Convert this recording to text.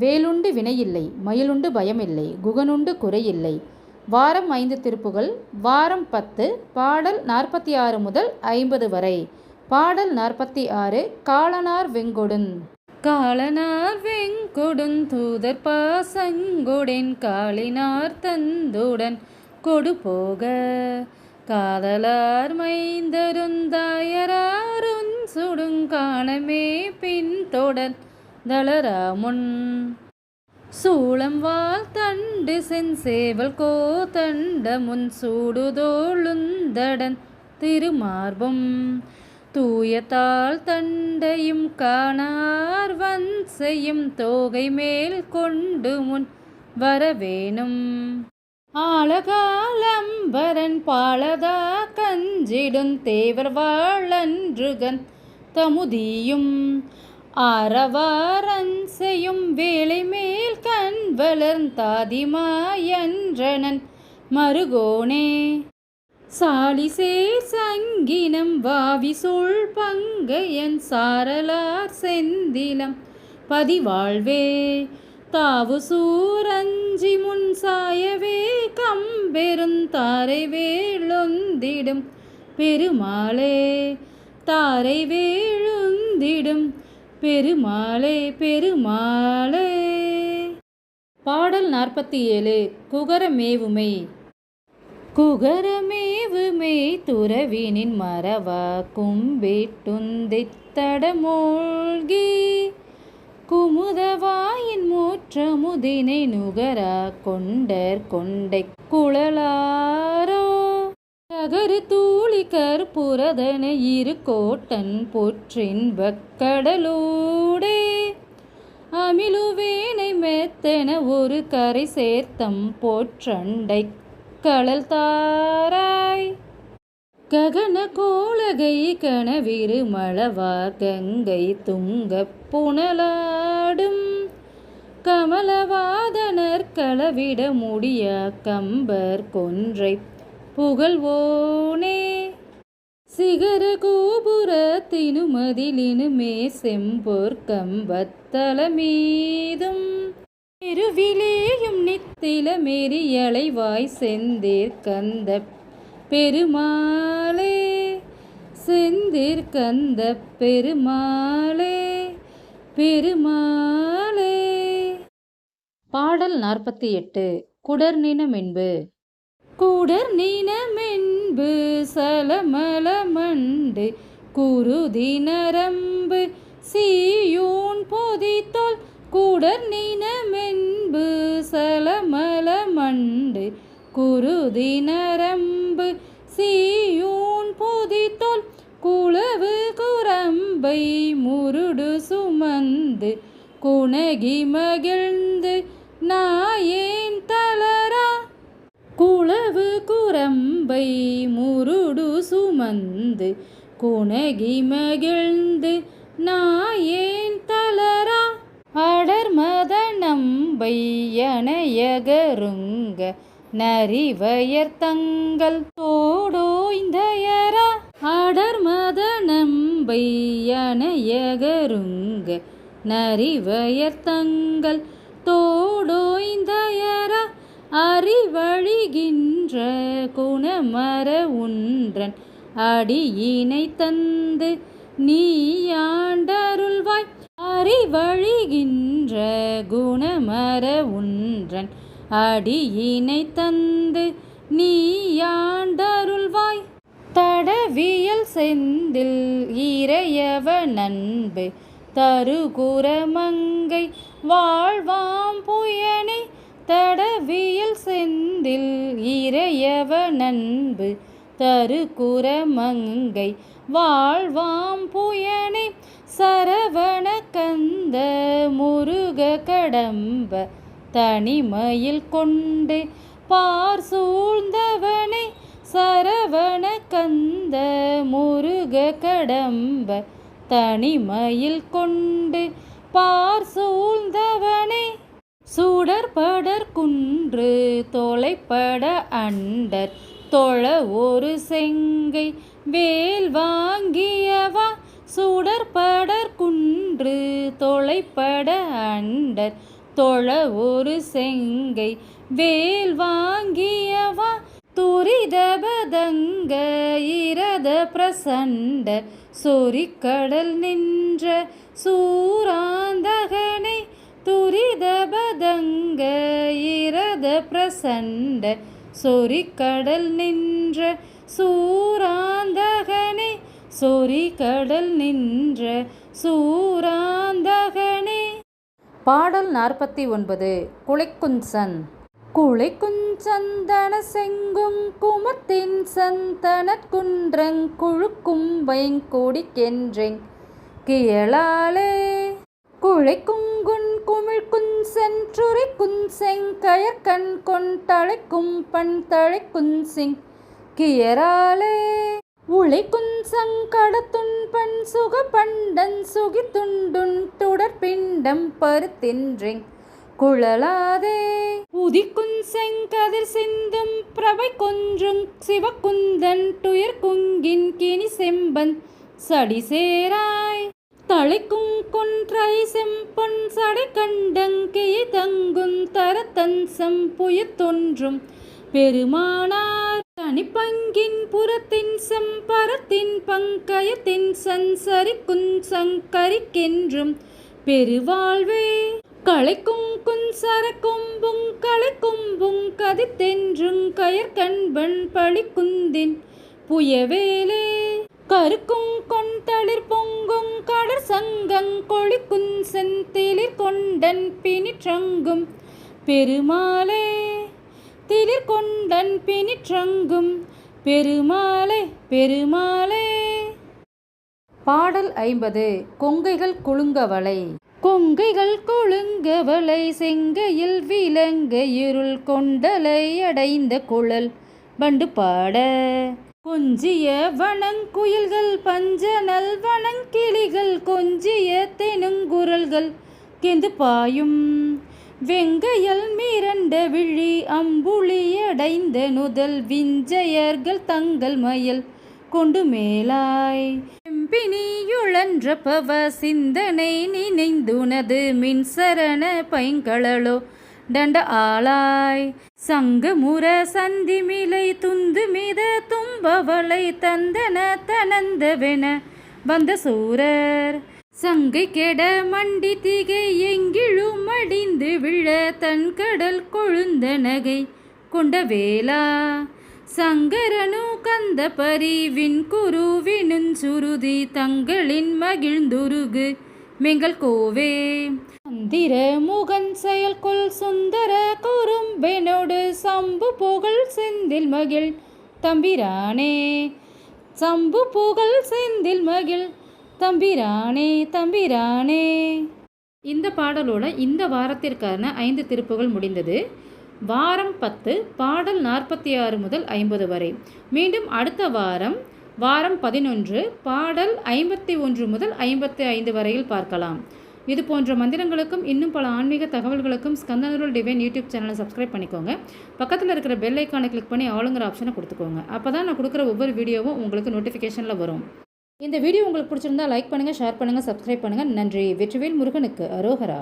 வேலுண்டு வினையில்லை மயிலுண்டு பயமில்லை குகனுண்டு குறையில்லை. வாரம் ஐந்து திருப்புகள் வாரம் பத்து பாடல் நாற்பத்தி ஆறு முதல் ஐம்பது வரை. பாடல் நாற்பத்தி ஆறு காலனார் வெங்கொடுன். காலனார் வெங்கொடுன் தூதர் பாசங்கொடென் காளினார் தந்துடன் கொடு போக காதலார் மைந்தருந்தாயராருன் சுடுங்காலமே பின்தொடர் தளராமுன் சூளம் வாழ் தண்டு செஞ்சேவல் கோ முன் சூடுதோளுந்தடன் திருமார்பும். தூயத்தால் தண்டையும் காணார் வன் செய்யும் தோகை மேல் கொண்டு முன் வரவேணும். ஆழகாலம்பரன் பாலதா கஞ்சிடும் தேவர் வாழன்றுகன் தமுதியும். ஆரவாரன் செய்யும் வேலை மேல் கண் வளர்ந்தாதிமா என்றனன் மருகோனே சாலிசே சங்கினம் வாவி சொல் பங்கையன் சாரலார் செந்திலம். பதிவாழ்வே தாவு சூரஞ்சி முன் சாயவே கம்பெருந்தாரை வேளுந்திடும் பெருமாளே தாரை வேழுந்திடும் பெருமாளே பெருமாளே. பாடல் நாற்பத்தி ஏழு குகரமேவுமை குகரமேவுமே துறவினின் மறவா கும்பிட்டுந்தித்தடமூழ்கி. குமுதவாயின் மூற்றமுதினை நுகரா கொண்டர் கொண்டை குழலாரோ தூளி கற்புரதன இரு கோட்டன் பொற்றின் வக்கடலூடே அமிழுவேனை மெத்தென ஒரு கரை சேர்த்தம் போற்றண்டை கடல் தாராய். ககன கோலகை கனவிரு மழவா கங்கை துங்க புனலாடும். கமலவாதனர் களவிட முடிய கம்பர் கொன்றை புகழ்வோனே. சிகர கோபுரத்தினுமதிலினுமே தினுமதிலினுமே கம்பத்தல கம்பத்தலமீதும் பெருவிலேயும் நித்தில மெரியலைவாய் செந்தேர் கந்த பெருமாளே. செந்தேர் கந்த பெருமாளே. பெருமாளே. பாடல் நாற்பத்தி எட்டு குடர்நினமென்பு. குடர் நீனமென்பு சலமலமண்டு குருதி நரம்பு சீயூன் பொதித்தோல் குடர் நீனமென்பு சலமலமண்டு குருதி நரம்பு சீயூன் பொதித்தோல் குளவு குரம்பை முருடு சுமந்து குணகி மகிழ் கனவு குரம்பை முருடு சுமந்து குணகி மகிழ்ந்து நாயேன் தளரா. அடர் மத நம்பை அணையகருங்க நரிவயர் தங்கள் தோடோய்ந்தயரா அடர் மத நம்பை அணையகருங்க நரிவயர் தங்கள் தோடோய்ந்தயரா அறிவழி குணமர உன்றன் அடியினை தந்து நீயாண்டருள்வாய் அறிவழிகின்ற குணமர உன்றன் அடியினை தந்து நீயாண்டருள்வாய் தடவியல் செந்தில் இறையவ நண்பு தருகுரமங்கை வாழ்வாம் புயனை. தடவியல் செந்தில் இறையவ நண்பு தருகுரமங்கை வாழ்வாம் புயனை சரவண கந்த முருக கடம்ப தனிமையில் கொண்டு பார் சூழ்ந்தவனை சரவண கந்த முருக கடம்ப தனிமையில் கொண்டு பார் சூழ்ந்தவனை சுடற்படர் குன்று தொலைப்பட அண்டர் தொழ ஒரு செங்கை வேல் வாங்கியவா? சுடற்படர் குன்று தொலைப்பட அண்டர் தொழ ஒரு செங்கை வேல் வாங்கியவா? துரிதபதங்க இரத பிரசண்ட சொறிக்கடல் நின்ற சூராந்த பிரசண்ட சொரிக்கடல் நின்ற சூராந்தகனே சொரிக்கடல் நின்ற சூராந்தகனே. பாடல் நாற்பத்தி ஒன்பது குலைக்குஞ்சன். குலைக்குஞ்சந்தன செங்கும் குமத்தின் சந்தனற் குன்றங் குழுக்கும் வைங்கொடிக்கென்றெங் கியலாலே. குழைக்குங்குன் குமிழ்குன் சென்றுரி குன்செங் கயற்கண் கொண்டழைக்கும் பண் தழை குன்சிங் கியராலே. உழைக்குன் சங்கடத்துன் பண் சுக பண்டன் சுகபண்டன் சுகித்துண்டுன் தொடர்பிண்டம் பருத்தின்றிங் குழலாதே. உதிக்குன் செங்கதிர் சிந்தும் பிரபை கொன்றும் சிவக்குந்தன் துயர் குங்கின் கினி செம்பன் சடி சேராய் தழைக்கும் கொன்றை செம்பொன் சடை கண்டங்கிய தங்கும் தரத்தன் செம்புயிர் தோன்றும். பெருமானார் தனிப்பங்கின் புறத்தின் செம்பரத்தின் பங்கயத்தின் சன்சரிக்கும் சங்கரிக்கென்றும். பெருவாழ்வே களைக்கும் குஞ்சர கொம்புங் களைக்கும்புங் கதித்தென்றுங் கயற்கண்பன் பழிக்குந்தின் புயவேலே கருக்கும் கொண்டளிர் பொங்கும் கடற் சங்கங் கொழிக்குன் செந்திலிர் கொண்டன் பிணிற்றங்கும். பெருமாளே திலிர் கொண்டன் பிணிற்றங்கும். பெருமாளே பெருமாளே. பாடல் ஐம்பது கொங்கைகள் குலுங்கவளை. கொங்கைகள் கொழுங்கவளை செங்கையில் விலங்க இருள் கொண்டலை அடைந்த குழல். பண்டு பாட கொஞ்சிய வனங்குயில்கள் பஞ்சனல் நல்வனங்கிளிகள் கொஞ்சிய தெனுங்குரல்கள் கெந்து பாயும். வெங்கையல் மிரண்ட விழி அம்புளியடைந்த நுதல் விஞ்சையர்கள் தங்கள் மயல் கொண்டு மேலாய். செம்பினியுழன்ற பவ சிந்தனை நினைந்துனது மின்சரண பைங்களோ தண்ட ஆளாய் சங்கு முர சந்தி மிலை துந்து மித தும்பவளை தந்தன தனந்தவென வந்த சூரர் சங்கை கெட மண்டி திகை எங்கிழும் அடிந்து விழ தன் கடல் கொழுந்த நகை கொண்ட வேலா சங்கரனு கந்த பரிவின் குருவினும் சுருதி தங்களின் மகிழ்ந்துருகு மெங்கள் கோவே. மந்திர முகன் செயல் கொள் சுந்தர குறும்பெனோடு சம்பு புகழ் செந்தில் மகிழ். தம்பிரானே சம்பு புகழ் செந்தில் மகிழ். தம்பிரானே தம்பிரானே. இந்த பாடலோட இந்த வாரத்திற்கான ஐந்து திருப்புகள் முடிந்தது. வாரம் பத்து பாடல் நாற்பத்தி ஆறு முதல் ஐம்பது வரை. மீண்டும் அடுத்த வாரம் வாரம் பதினொன்று பாடல் ஐம்பத்தி ஒன்று முதல் ஐம்பத்தி ஐந்து வரையில் பார்க்கலாம். இது போன்ற மந்திரங்களுக்கும் இன்னும் பல ஆன்மீக தகவல்களுக்கும் ஸ்கந்தனருள் டிவைன் யூடியூப் சேனலை சப்ஸ்கிரைப் பண்ணிக்கோங்க. பக்கத்தில் இருக்கிற பெல் ஐக்கானை கிளிக் பண்ணி ஆளுங்கிற ஆப்ஷனை கொடுத்துக்கோங்க. அப்போ தான் நான் கொடுக்குற ஒவ்வொரு வீடியோவும் உங்களுக்கு நோட்டிஃபிகேஷனில் வரும். இந்த வீடியோ உங்களுக்கு பிடிச்சிருந்தா லைக் பண்ணுங்கள் ஷேர் பண்ணுங்கள் சப்ஸ்கிரைப் பண்ணுங்கள் நன்றி. வெற்றிவேல் முருகனுக்கு அரோகரா.